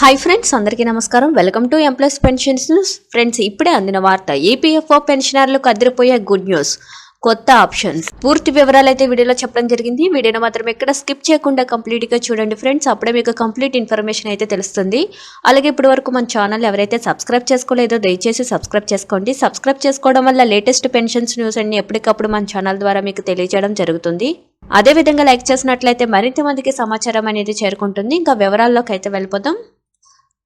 Hi friends అందరికీ నమస్కారం. Welcome to employees pensions news friends ఇప్పుడే అందిన వార్త ఈపీఎఫ్ఓ పెన్షనర్లకు అదిరిపోయే గుడ్ న్యూస్ కొత్త ఆప్షన్స్ పూర్తి వివరాలు అయితే వీడియోలో చెప్పడం జరిగింది. వీడియోను మాత్రం ఎక్కడ స్కిప్ చేయకుండా కంప్లీట్గా చూడండి ఫ్రెండ్స్ అప్పుడే మీకు కంప్లీట్ ఇన్ఫర్మేషన్ అయితే తెలుస్తుంది. అలాగే ఇప్పటి వరకు మన ఛానల్ ఎవరైతే సబ్స్క్రైబ్ చేసుకోలేదో దయచేసి సబ్స్క్రైబ్ చేసుకోండి. సబ్స్క్రైబ్ చేసుకోవడం వల్ల లేటెస్ట్ పెన్షన్స్ న్యూస్ అన్ని ఎప్పటికప్పుడు మన ఛానల్ ద్వారా మీకు తెలియజేయడం జరుగుతుంది. అదే విధంగా లైక్ చేసినట్లయితే మరింత మందికి సమాచారం అనేది చేరుకుంటుంది. ఇంకా వివరాల్లోకి అయితే వెళ్ళిపోదాం.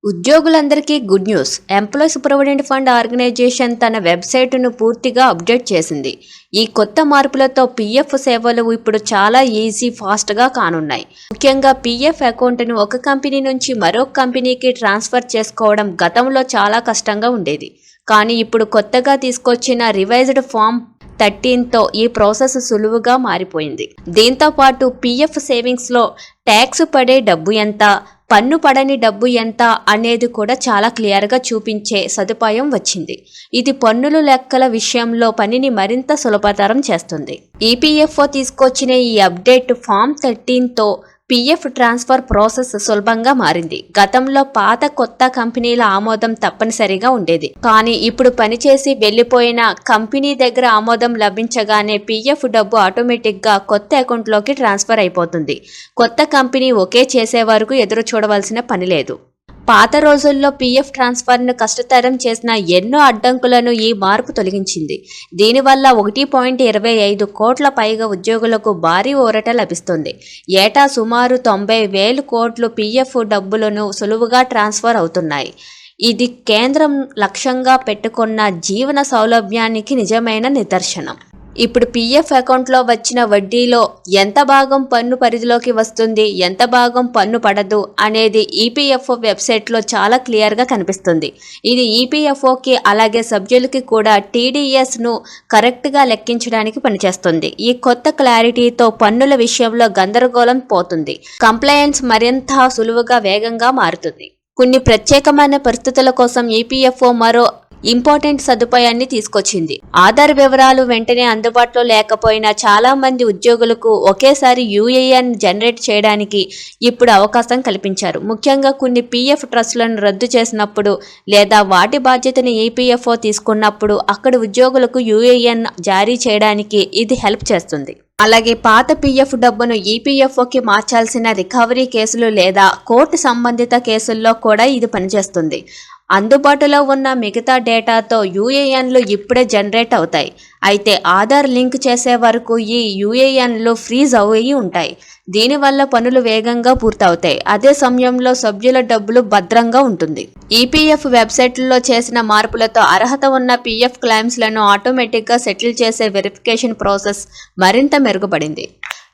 ఉద్యోగులందరికీ good news. Employees provident fund organisation తన వెబ్సైటును పూర్తిగా అప్డేట్ చేసింది. ఈ కొత్త మార్పులతో పీఎఫ్ సేవలు ఇప్పుడు చాలా ఈజీ ఫాస్ట్గా కానున్నాయి. ముఖ్యంగా పీఎఫ్ అకౌంట్ను ఒక కంపెనీ నుంచి మరొక కంపెనీకి ట్రాన్స్ఫర్ చేసుకోవడం గతంలో చాలా కష్టంగా ఉండేది. కానీ ఇప్పుడు కొత్తగా తీసుకొచ్చిన రివైజ్డ్ ఫామ్ థర్టీన్తో ఈ ప్రాసెస్ సులువుగా మారిపోయింది. దీంతో పాటు పీఎఫ్ సేవింగ్స్లో ట్యాక్స్ పడే డబ్బు ఎంత పన్ను పడని డబ్బు ఎంత అనేది కూడా చాలా క్లియర్గా చూపించే సదుపాయం వచ్చింది. ఇది పన్నులు లెక్కల విషయంలో పనిని మరింత సులభతరం చేస్తుంది. ఈపీఎఫ్ఓ తీసుకొచ్చిన ఈ అప్డేట్ ఫామ్ థర్టీన్తో పీఎఫ్ ట్రాన్స్ఫర్ ప్రాసెస్ సులభంగా మారింది. గతంలో పాత కొత్త కంపెనీల ఆమోదం తప్పనిసరిగా ఉండేది. కానీ ఇప్పుడు పనిచేసి వెళ్ళిపోయిన కంపెనీ దగ్గర ఆమోదం లభించగానే పీఎఫ్ డబ్బు ఆటోమేటిక్గా కొత్త అకౌంట్లోకి ట్రాన్స్ఫర్ అయిపోతుంది. కొత్త కంపెనీ ఒకే చేసే వరకు ఎదురు చూడవలసిన పని లేదు. పాత రోజుల్లో పీఎఫ్ ట్రాన్స్ఫర్ను కష్టతరం చేసిన ఎన్నో అడ్డంకులను ఈ మార్పు తొలగించింది. దీనివల్ల ఒకటి పాయింట్ ఇరవై ఐదు కోట్ల పైగా ఉద్యోగులకు భారీ ఊరట లభిస్తుంది. ఏటా సుమారు తొంభై వేలు కోట్లు పీఎఫ్ డబ్బులను సులువుగా ట్రాన్స్ఫర్ అవుతున్నాయి. ఇది కేంద్రం లక్ష్యంగా పెట్టుకున్న జీవన సౌలభ్యానికి నిజమైన నిదర్శనం. ఇప్పుడు పీఎఫ్ అకౌంట్లో వచ్చిన వడ్డీలో ఎంత భాగం పన్ను పరిధిలోకి వస్తుంది ఎంత భాగం పన్ను పడదు అనేది ఈపీఎఫ్ఓ వెబ్సైట్లో చాలా క్లియర్గా కనిపిస్తుంది. ఇది ఈపీఎఫ్ఓకి అలాగే సభ్యులకి కూడా టీడీఎస్ను కరెక్ట్గా లెక్కించడానికి పనిచేస్తుంది. ఈ కొత్త క్లారిటీతో పన్నుల విషయంలో గందరగోళం పోతుంది. కంప్లయన్స్ మరింత సులువుగా వేగంగా మారుతుంది. కొన్ని ప్రత్యేకమైన పరిస్థితుల కోసం ఈపీఎఫ్ఓ మరో ఇంపార్టెంట్ సదుపాయాన్ని తీసుకొచ్చింది. ఆధార్ వివరాలు వెంటనే అందుబాటులో లేకపోయినా చాలా మంది ఉద్యోగులకు ఒకేసారి యూఏఎన్ జనరేట్ చేయడానికి ఇప్పుడు అవకాశం కల్పించారు. ముఖ్యంగా కొన్ని పీఎఫ్ ట్రస్టులను రద్దు చేసినప్పుడు లేదా వాటి బాధ్యతను ఈపీఎఫ్ఓ తీసుకున్నప్పుడు అక్కడ ఉద్యోగులకు యూఏఎన్ జారీ చేయడానికి ఇది హెల్ప్ చేస్తుంది. అలాగే పాత పీఎఫ్ డబ్బును ఈపీఎఫ్ఓకి మార్చాల్సిన రికవరీ కేసులు లేదా కోర్టు సంబంధిత కేసుల్లో కూడా ఇది పనిచేస్తుంది. అందుబాటులో ఉన్న మిగతా డేటాతో యూఏఎన్లు ఇప్పుడే జనరేట్ అవుతాయి. అయితే ఆధార్ లింక్ చేసే వరకు ఈ యూఏఎన్లు ఫ్రీజ్ అయ్యి ఉంటాయి. దీనివల్ల పనులు వేగంగా పూర్తవుతాయి. అదే సమయంలో సభ్యుల డబ్బులు భద్రంగా ఉంటుంది. ఈపీఎఫ్ వెబ్సైట్లో చేసిన మార్పులతో అర్హత ఉన్న పీఎఫ్ క్లైమ్స్లను ఆటోమేటిక్గా సెటిల్ చేసే వెరిఫికేషన్ ప్రాసెస్ మరింత మెరుగుపడింది.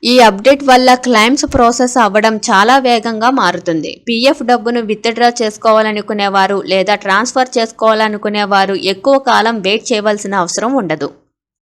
ఈ అప్డేట్ వల్ల క్లైమ్స్ ప్రాసెస్ అవ్వడం చాలా వేగంగా మారుతుంది. పీఎఫ్ డబ్బును విత్డ్రా చేసుకోవాలనుకునేవారు లేదా ట్రాన్స్ఫర్ చేసుకోవాలనుకునేవారు ఎక్కువ కాలం వెయిట్ చేయవలసిన అవసరం ఉండదు.